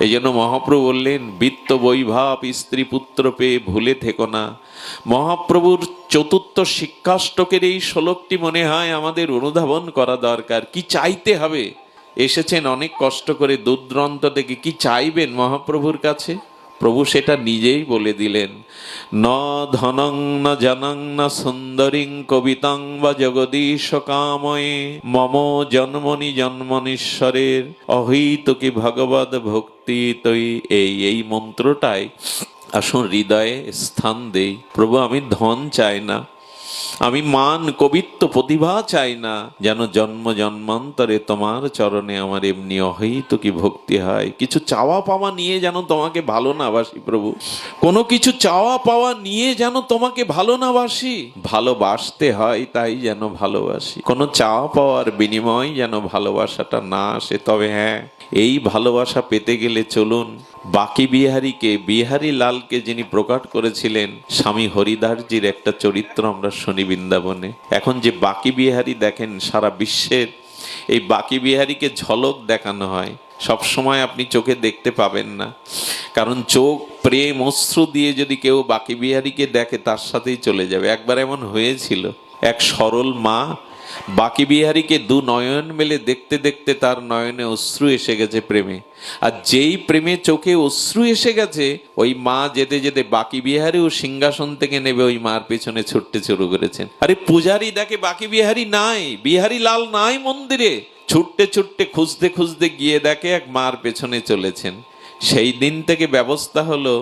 এই জন্য মহাপ্রভু বললেন, বৃত্ত বৈভাব স্ত্রী পুত্র পেয়ে ভুলে থেকো না। মহাপ্রভুর চতুর্থ শিক্ষাষ্টকের এই শ্লোকটি মনে হয় আমাদের অনুধাবন করা দরকার। কি চাইতে হবে? এসেছেন অনেক কষ্ট করে দুর্দ্রন্ত থেকে। কি চাইবেন মহাপ্রভুর কাছে? প্রভু সেটা নিজেই বলে দিলেন। ন ধনং, ন জনং, ন সুন্দরীং কবিতাং বা জগদীশ কাময়ে, মম জন্মনি জন্মনীশ্বরের অহিতকি ভগবত ভক্তি তৈ। এই এই মন্ত্রটাই আসুন হৃদয়ে স্থান দেই। প্রভু, আমি ধন চাই না। আমি মান কবিত্ব প্রতিভা চাই না। যেন জন্ম জন্মান্তরে তোমার চরণে আমার এমনি অহিত কি ভক্তি হয়। কিছু চাওয়া পাওয়া নিয়ে যেন তোমাকে ভালো না বাসি, প্রভু। কোনো কিছু চাওয়া পাওয়া নিয়ে যেন তোমাকে ভালো না বাসি। ভালোবাসতে হয় তাই যেন ভালোবাসি। কোনো চাওয়া পাওয়ার বিনিময় যেন ভালোবাসাটা না আসে। তবে হ্যাঁ এই ভালোবাসা পেতে গেলে চলুন। বাকি বিহারীকে, বিহারী লালকে যিনি প্রকাট করেছিলেন, স্বামী হরিদাসজির একটা চরিত্র আমরা শুনি বৃন্দাবনে। এখন যে বাকি বিহারি দেখেন, সারা বিশ্বের এই বাকি বিহারিকে ঝলক দেখানো হয়। সব সময় আপনি চোখে দেখতে পাবেন না। কারণ চোখ, প্রেম, অশ্রু দিয়ে যদি কেউ বাকি বিহারিকে দেখে, তার সাথেই চলে যাবে। একবার এমন হয়েছিল। এক সরল মা বাকি বিহারীকে দু নয়ন মেলে দেখতে দেখতে তার নয়নে অশ্রু এসে গেছে প্রেমে। আর যেই প্রেমে চোখে অশ্রু এসে গেছে, ওই মা যেতে যেতে বাকি বিহারীও সিংহাসন থেকে নেবে ওই মার পেছনে ছুটতে শুরু করেছেন। আরে পূজারি দেখে বাকি বিহারী নাই, বিহারী লাল নাই মন্দিরে। ছুটতে ছুটতে খুঁজতে খুঁজতে গিয়ে দেখে এক মার পেছনে চলেছেন। সেই দিন থেকে ব্যবস্থা হলো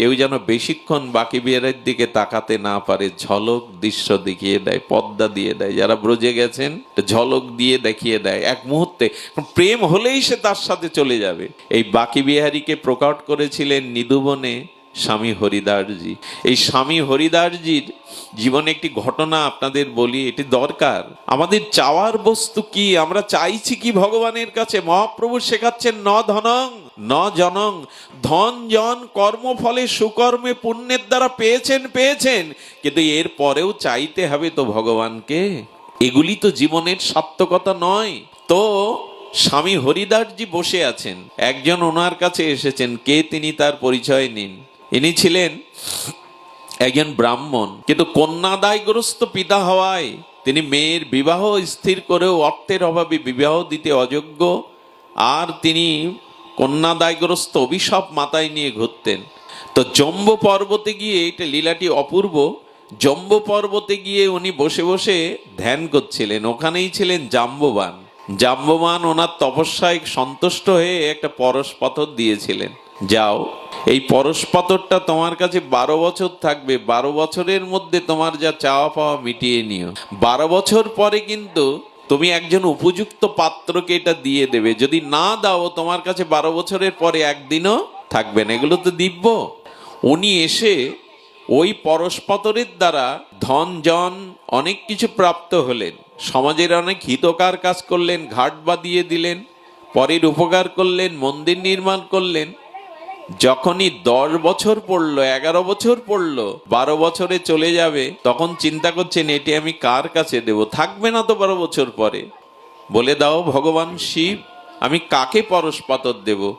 কেউ যেন বেশিক্ষণ বাকি বিহারের দিকে তাকাতে না পারে, ঝলক দৃশ্য দেখিয়ে দেয়, পদ্মা দিয়ে দেয়। যারা ব্রজে গেছেন ঝলক দিয়ে দেখিয়ে দেয় এক মুহূর্তে। প্রেম হলেই সে তার সাথে চলে যাবে। এই বাকি বিহারীকে প্রকট করেছিলেন নিদুবনে স্বামী হরিদাসজি। এই স্বামী হরিদাসজির জীবনে একটি ঘটনা আপনাদের বলি, এটি দরকার। আমাদের চাওয়ার বস্তু কি? আমরা চাইছি কি ভগবানের কাছে? মহাপ্রভু শেখাচ্ছেন ন ধনং। ন জনং ধন জন কর্মফলে সুকর্মে পুণ্যের দ্বারা পেয়েছেন পেয়েছেন। কিন্তু এর পরেও চাইতে হবে তো ভগবানকে। এগুলি তো জীবনের সার্থকতা নয়। তো স্বামী হরিদাসজি বসে আছেন। একজন ওনার কাছে এসেছেন, কে তিনি তার পরিচয় নিন। ইনি ছিলেন একজন ব্রাহ্মণ। কিন্তু কন্যাদায়গ্রস্ত পিতা হওয়ায় তিনি মেয়ের বিবাহ স্থির করেও অর্থের অভাবে বিবাহ দিতে অযোগ্য। আর তিনি কন্যাদায়গ্রস্ত অভিশাপ মাথায় নিয়ে ঘুরতেন। তো জম্ব পর্বতে গিয়ে এটা লীলাটি অপূর্ব। জম্ব পর্বতে গিয়ে উনি বসে বসে ধ্যান করছিলেন। ওখানেই ছিলেন জাম্ববান। জাম্ববান ওনার তপস্যায় সন্তুষ্ট হয়ে একটা পরশ পাথর দিয়েছিলেন। যাও, এই পরশ পাথরটা তোমার কাছে বারো বছর থাকবে। বারো বছরের মধ্যে তোমার যা চাওয়া পাওয়া মিটিয়ে নিও। বারো বছর পরে কিন্তু তুমি একজন উপযুক্ত পাত্রকে এটা দিয়ে দেবে। যদি না দাও, তোমার কাছে বারো বছরের পরে একদিনও থাকবে না। এগুলো তো দিব্য। উনি এসে ওই পরশপতরের দ্বারা ধন জন অনেক কিছু প্রাপ্ত হলেন। সমাজের অনেক হিতকার কাজ করলেন, ঘাট বাঁধিয়ে দিলেন, পরের উপকার করলেন, মন্দির নির্মাণ করলেন। যখনই দশ বছর পড়ল, এগারো বছর পড়ল, বারো বছরে চলে যাবে, তখন চিন্তা করছেন, এটি আমি কার কাছে দেব? থাকবে না তো বারো বছর পরে। বলে দাও, ভগবান শিব, আমি কাকে পরশ পাতর দেব?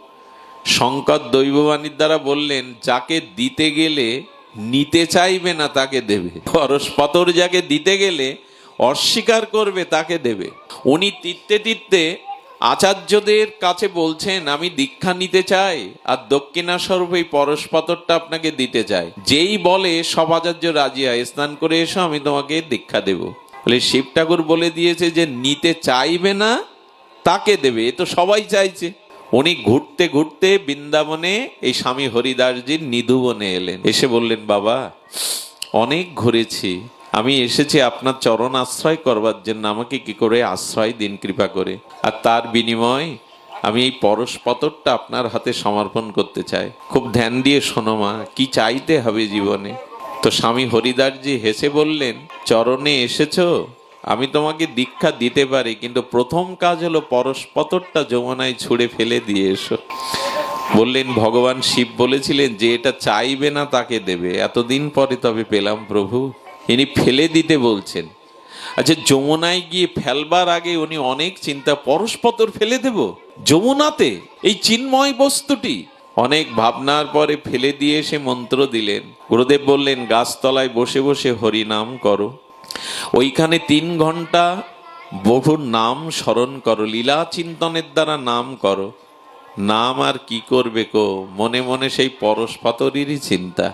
শঙ্কর দৈববাণীর দ্বারা বললেন, যাকে দিতে গেলে নিতে চাইবে না, তাকে দেবে। পরশ পাতর যাকে দিতে গেলে অস্বীকার করবে, তাকে দেবে। উনি তিত্তে তিত্তে আচার্যদের কাছে বলছেন, আমি দীক্ষা নিতে চাই আর দক্ষিণাস্বরূপ এই পরশ পাথরটা আপনাকে দিতে চাই। যেই বলে, সব আচার্য রাজি হয়, স্নান করে এসো, আমি তোমাকে দীক্ষা দেব। বলে শিব ঠাকুর বলে দিয়েছে যে, নিতে চাইবে না, তাকে দেবে। এ তো সবাই চাইছে। উনি ঘুরতে ঘুরতে বৃন্দাবনে এই স্বামী হরিদাসজির নিধুবনে এলেন। এসে বললেন, বাবা, অনেক ঘুরেছি আমি এসেছি আপনার চরণ আশ্রয় করবার জন্য, আমাকে কি করে আশ্রয় দিন কৃপা করে? আর তার বিনিময় আমি এই পরশ পতরটা আপনার হাতে সমর্পণ করতে চাই। খুব ধ্যান দিয়ে শোনো মা, কি চাইতে হবে জীবনে? তো স্বামী হরিদাসজি হেসে বললেন, চরণে এসেছ? আমি তোমাকে দীক্ষা দিতে পারি, কিন্তু প্রথম কাজ হলো পরশপতরটা যমুনায় ছুঁড়ে ফেলে দিয়ে এসো। বললেন, ভগবান শিব বলেছিলেন, যে এটা চাইবে না তাকে দেবে। এতদিন পরে তবে পেলাম প্রভু। ইনি ফেলে দিতে বলছেন। আচ্ছা যমুনায় গিয়ে ফেলবার আগে উনি অনেক চিন্তা পরস্পতর ফেলে দেব? যমুনাতে এই চিন্ময় বস্তুটি অনেক ভাবনার পরে ফেলে দিয়ে সে মন্ত্র দিলেন। গুরুদেব বললেন, গাছতলায় বসে বসে হরিনাম করো। ওইখানে তিন ঘণ্টা বহু নাম স্মরণ করো, লীলা চিন্তনের দ্বারা নাম করো। নাম আর কি করবে কো? মনে মনে সেই পরস্পতরেরই চিন্তা।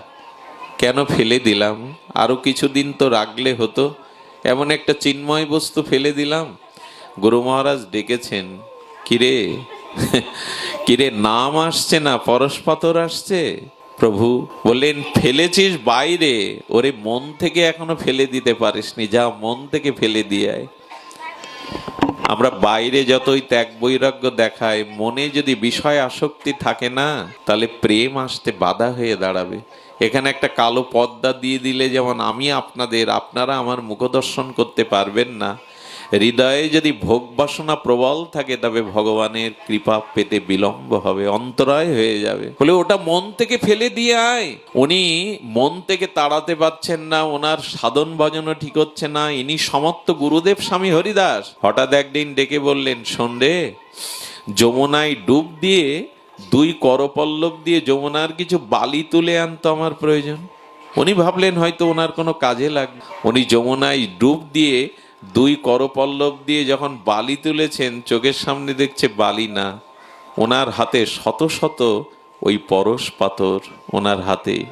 কেন ফেলে দিলাম? আরও কিছুদিন তো রাখলে হতো। এমন একটা চিন্ময় বস্তু ফেলে দিলাম। গুরু মহারাজ ডেকেছেন। কিরে? কিরে, নাম আসছে না? পরস্পতর আসছে? প্রভু বললেন, ফেলেছিস বাইরে। ওরে, মন থেকে এখনও ফেলে দিতে পারিসনি। যা মন থেকে ফেলে দিয়ে আয়। আমরা বাইরে যতই ত্যাগ বৈরাগ্য দেখায় মনে যদি বিষয় আসক্তি থাকে না, তাহলে প্রেম আসতে বাধা হয়ে দাঁড়াবে। এখানে একটা কালো পদ্মা দিয়ে দিলে যেমন আমি আপনাদের, আপনারা আমার মুখদর্শন করতে পারবেন না। হৃদয়ে যদি ভোগ বাসনা প্রবল থাকে, তবে ভগবানের কৃপা পেতে বিলম্ব হবে, অন্তরায় হয়ে যাবে। বলে ওটা মন থেকে ফেলে দিয়ে আয়। উনি মন থেকে তাড়াতে পারছেন না, ওনার সাধন ভজনও ঠিক হচ্ছে না, ইনি সমস্ত গুরুদেব স্বামী হরিদাস। হঠাৎ একদিন ডেকে বললেন রে, যমুনায় ডুব দিয়ে দুই করপল্লব দিয়ে যমুনার কিছু বালি তুলে আনতো আমার প্রয়োজন। উনি ভাবলেন, হয়তো ওনার কোনো কাজে লাগবে। উনি যমুনায় ডুব দিয়ে দুই করপল্লব দিয়ে যখন বালি তুলেছেন, চোখের সামনে দেখছে বালি না। ওনার হাতে শত শত ওই পরশ পাথর ওনার হাতে।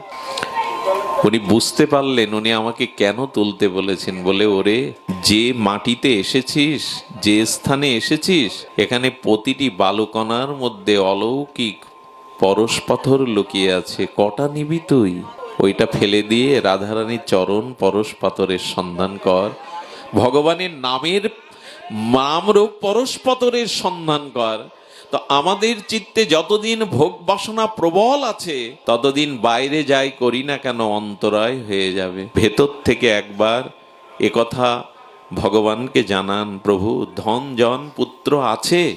উনি বুঝতে পারলেন, উনি আমাকে কেন তুলতে বলেছেন, বলে, ওরে, যে মাটিতে এসেছিস, যে স্থানে এসেছিস, এখানে প্রতিটি বালুকণার মধ্যে অলৌকিক পরশ পাথর লুকিয়ে আছে। কটা নিবি তুই? ওইটা ফেলে দিয়ে রাধারানীর চরণ পরশ পাথরের সন্ধান কর। ভগবানের নামের নামরূপ পরশ পাথরের সন্ধান কর। তো আমাদের চিত্তে যতদিন ভোগ বাসনা প্রবল আছে, ততদিন বাইরে যাই করি না কেন, অন্তরায় হয়ে যাবে। ভেতর থেকে একবার একথা ভগবানকে জানান, প্রভু, ধন, জন, পুত্র আছে,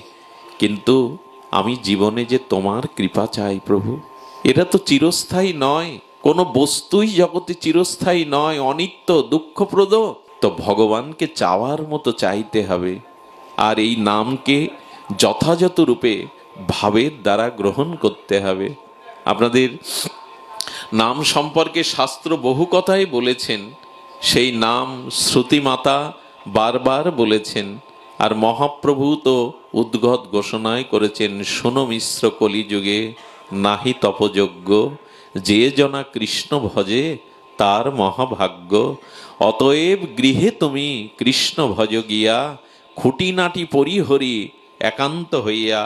কিন্তু আমি জীবনে যে তোমার কৃপা চাই প্রভু, এটা তো চিরস্থায়ী নয়। কোনো বস্তুই জগতে চিরস্থায়ী নয়, অনিত্য, দুঃখপ্রদ তো ভগবানকে চাওয়ার মতো চাইতে হবে। আর এই নামকে যথাযথ রূপে ভাবের দ্বারা গ্রহণ করতে হবে। আপনাদের নাম সম্পর্কে শাস্ত্র বহু কথাই বলেছেন। সেই নাম শ্রুতিমাতা বারবার বলেছেন। আর মহাপ্রভু তো উদ্গত ঘোষণায় করেছেন, শোনো মিশ্র কলিযুগে নাহি তপযজ্ঞ, যে জনা কৃষ্ণ ভজে তার মহাভাগ্য অতএব গৃহে তুমি কৃষ্ণ ভজ গিয়া খুঁটিনাটি পরিহরি একান্ত হইয়া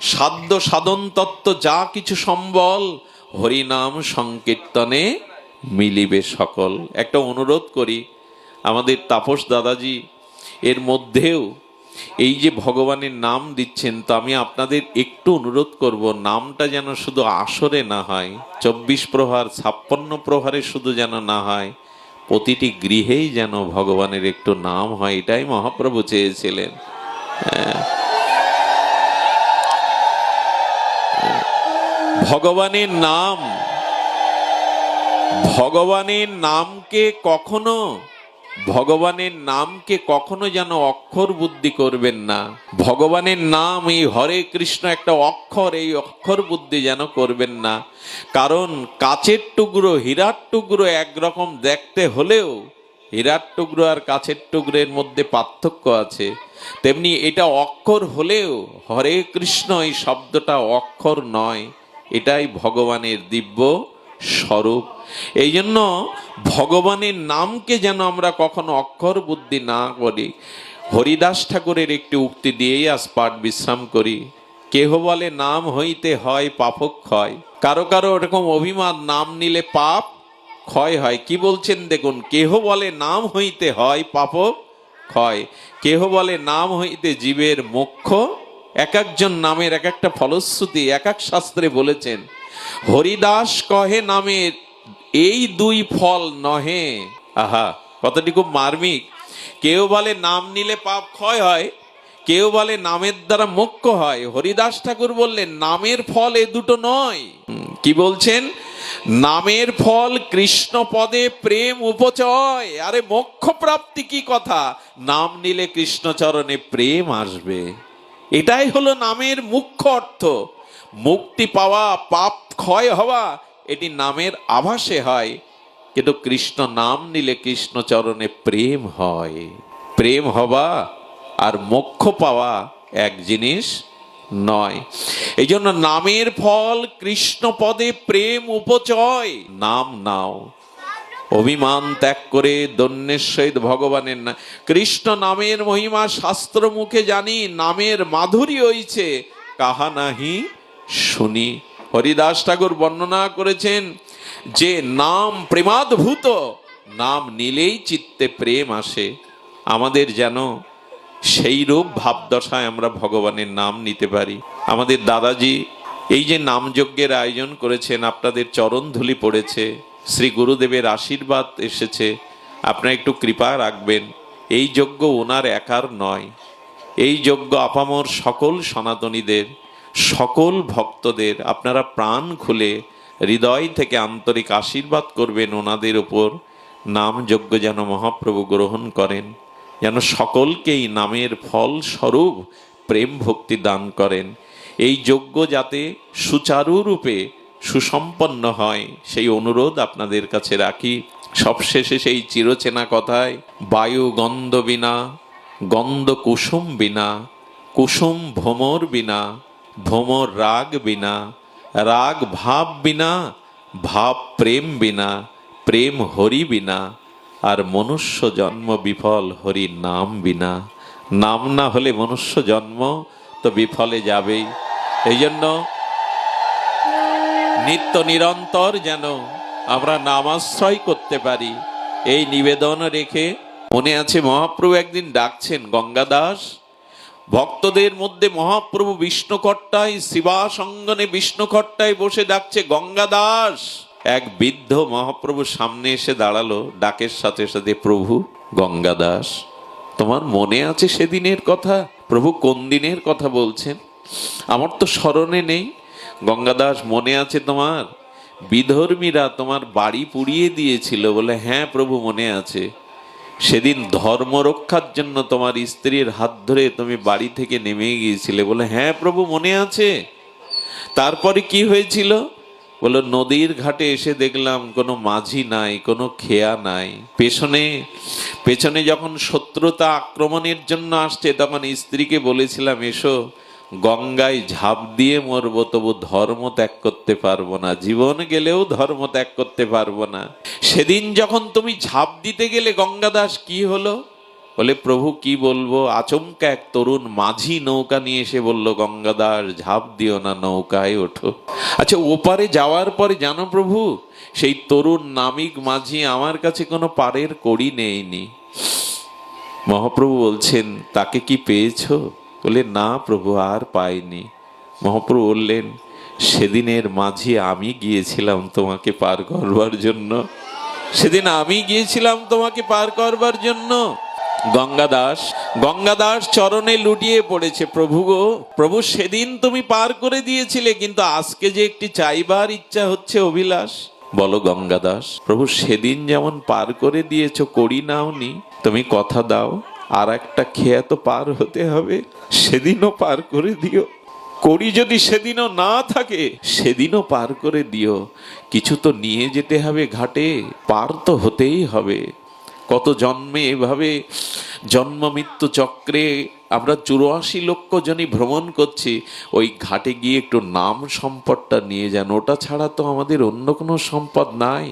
সাধ্য সাধন তত্ত্ব যা কিছু সম্বল হরিনাম সংকীর্তনে মিলিবে সকল। একটা অনুরোধ করি আমাদের তাপস দাদাজি, এর মধ্যেও এই যে ভগবানের নাম দিচ্ছেন, তো আমি আপনাদের একটু অনুরোধ করব, নামটা যেন শুধু আসরে না হয়, চব্বিশ প্রহার, ছাপ্পান্ন প্রহারে শুধু যেন না হয় প্রতিটি গৃহেই যেন ভগবানের একটু নাম হয়, এটাই মহাপ্রভু চেয়েছিলেন হ্যাঁ। ভগবানের নাম, ভগবানের নামকে কখনো ভগবানের নামকে কখনো যেন অক্ষর বুদ্ধি করবেন না। ভগবানের নাম এই হরে কৃষ্ণ একটা অক্ষর, এই অক্ষর বুদ্ধি যেন করবেন না। কারণ কাচের টুকরো, হীরার টুকরো একরকম দেখতে হলেও হীরার টুকরো আর কাছের টুকরের মধ্যে পার্থক্য আছে। তেমনি এটা অক্ষর হলেও হরে কৃষ্ণ এই শব্দটা অক্ষর নয়, এটাই ভগবানের দিব্য স্বরূপ। এই জন্য ভগবানের নামকে যেন আমরা কখনো অক্ষর বুদ্ধি না করি, হরিদাস ঠাকুরের একটি উক্তি দিয়েই আজ পাঠ বিশ্রাম করি। কেহ বলে নাম হইতে হয় পাপক ক্ষয়। কারও কারও এরকম অভিমান, নাম নিলে পাপ ক্ষয় হয়। কি বলছেন দেখুন, কেহ বলে নাম হইতে হয় পাপক ক্ষয়, কেহ বলে নাম হইতে জীবের মোক্ষ। এক একজন নামের এক একটা ফলশ্রুতি, এক এক শাস্ত্রে বলেছেন হরিদাস কহে নামের এই দুই ফল নহে। আহা কতটি খুব মার্মিক। কেউ বলে, নাম নিলে পাপ ক্ষয় হয়। কেউ বলে, নামের দ্বারা মোক্ষ হয়। হরিদাস ঠাকুর বললেন, নামের ফল এ দুটো নয়। কি বলছেন? নামের ফল কৃষ্ণ পদে প্রেম উপচয়। আরে মোক্ষ প্রাপ্তি কি কথা? নাম নিলে কৃষ্ণচরণে প্রেম আসবে। এটাই হলো নামের মুখ্য অর্থ। মুক্তি পাওয়া পাপ ক্ষয় হওয়া, এটি নামের আভাসে হয়। কিন্তু কৃষ্ণ নাম নিলে কৃষ্ণচরণে প্রেম হয়। প্রেম হওয়া আর মোক্ষ পাওয়া এক জিনিস নয়। এই জন্য নামের ফল কৃষ্ণ পদে প্রেম উপচয়। নাম নাও। অভিমান ত্যাগ করে দন্যের সহিত ভগবানের না কৃষ্ণ নামের মহিমা শাস্ত্র মুখে জানি, নামের মাধুরী হইছে, কাহা নাহি শুনি। হরিদাস ঠাকুর বর্ণনা করেছেন যে, নাম প্রেমাদ্ভূত, নাম নিলেই চিত্তে প্রেম আসে। আমাদের যেন সেই রূপ ভাবদশায় আমরা ভগবানের নাম নিতে পারি। আমাদের দাদাজি এই যে নামযজ্ঞের আয়োজন করেছেন, আপনাদের চরণ ধুলি পড়েছে, শ্রী গুরুদেবের আশীর্বাদ এসেছে, আপনারা একটু কৃপা রাখবেন। এই যজ্ঞ ওনার একার নয়। এই যজ্ঞ আপামর সকল সনাতনীদের। সকল ভক্তদের, আপনারা প্রাণ খুলে হৃদয় থেকে আন্তরিক আশীর্বাদ করবেন ওনাদের ওপর নাম যজ্ঞ যেন মহাপ্রভু গ্রহণ করেন, যেন সকলকেই নামের ফল স্বরূপ প্রেম ভক্তি দান করেন। এই যজ্ঞ যাতে সুচারুরূপে সুসম্পন্ন হয়, সেই অনুরোধ আপনাদের কাছে রাখি। সবশেষে সেই চিরচেনা কথায়, বায়ু গন্ধ বিনা, গন্ধ কুসুম বিনা, কুসুম ভ্রমর বিনা ভ্রমর রাগ বিনা, রাগ ভাব বিনা, ভাব প্রেম বিনা, প্রেম হরি বিনা, আর মনুষ্য জন্ম বিফল হরি নাম বিনা। নাম না হলে মনুষ্য জন্ম তো বিফলে যাবেই। এই জন্য নিত্য নিরন্তর যেন আমরা নামাশ্রয় করতে পারি। এই নিবেদন রেখে মনে আছে মহাপ্রভু একদিন ডাকছেন গঙ্গাদাস ভক্তদের মধ্যে মহাপ্রভু বিষ্ণুকট্টায় শিবাসঙ্গনে বিষ্ণুকট্টায় বসে ডাকছে গঙ্গা দাস। এক বৃদ্ধ মহাপ্রভু সামনে এসে দাঁড়াল, ডাকের সাথে সাথে, প্রভু, গঙ্গা দাস, তোমার মনে আছে সেদিনের কথা? প্রভু কোন দিনের কথা বলছেন? আমার তো স্মরণে নেই। গঙ্গাদাস মনে আছে তোমার? বিধর্মীরা তোমার বাড়ি পুড়িয়ে দিয়েছিল বলে হ্যাঁ প্রভু, মনে আছে। সেদিন ধর্ম রক্ষার জন্য তোমার স্ত্রীর হাত ধরে তুমি বাড়ি থেকে নেমে গিয়েছিলে। বলে হ্যাঁ প্রভু, মনে আছে। তারপরে কি হয়েছিল? বলো, নদীর ঘাটে এসে দেখলাম কোনো মাঝি নাই, কোনো খেয়া নাই। পেছনে পেছনে যখন শত্রুতা আক্রমণের জন্য আসছে, তখন স্ত্রীকে বলেছিলাম, এসো। গঙ্গায় ঝাঁপ দিয়ে মরবো, তবু ধর্ম ত্যাগ করতে পারব না। জীবন গেলেও ধর্ম ত্যাগ করতে পারব না। সেদিন যখন তুমি ঝাঁপ দিতে গেলে গঙ্গাদাস কি হলো? বলে, প্রভু, কি বলব? আচমকা এক তরুণ মাঝি নৌকা নিয়ে এসে বলল, গঙ্গাদাস, ঝাঁপ দিও না, নৌকায় ওঠো। আচ্ছা ওপারে যাওয়ার পরে জানো প্রভু, সেই তরুণ নামিক মাঝি আমার কাছে কোনো পারের কড়ি নেইনি মহাপ্রভু বলছেন, তাকে কি পেয়েছ? বলে, না প্রভু, আর পাইনি। মহাপ্রভু বললেন, সেদিনের মাঝে আমি গিয়েছিলাম তোমাকে পার করবার জন্য। সেদিন আমি গিয়েছিলাম তোমাকে পার করবার জন্য। গঙ্গাদাস গঙ্গাদাস চরণে লুটিয়ে পড়েছে, প্রভু গো, প্রভু সেদিন তুমি পার করে দিয়েছিলে, কিন্তু আজকে যে একটি চাইবার ইচ্ছা হচ্ছে অভিলাষ। বলো গঙ্গাদাস, প্রভু সেদিন যেমন পার করে দিয়েছ, করি নাওনি। তুমি কথা দাও আর একটা খেয়া তো পার হতে হবে, সেদিনও পার করে দিও। করি যদি সেদিনও না থাকে, সেদিনও পার করে দিও। কিছু তো নিয়ে যেতে হবে ঘাটে, পার তো হতেই হবে। কত জন্মে এভাবে জন্ম মৃত্যু চক্রে আমরা চুরাশি লক্ষ জনই ভ্রমণ করছি, ওই ঘাটে গিয়ে একটু নাম সম্পদটা নিয়ে যান। ওটা ছাড়া তো আমাদের অন্য কোনো সম্পদ নাই।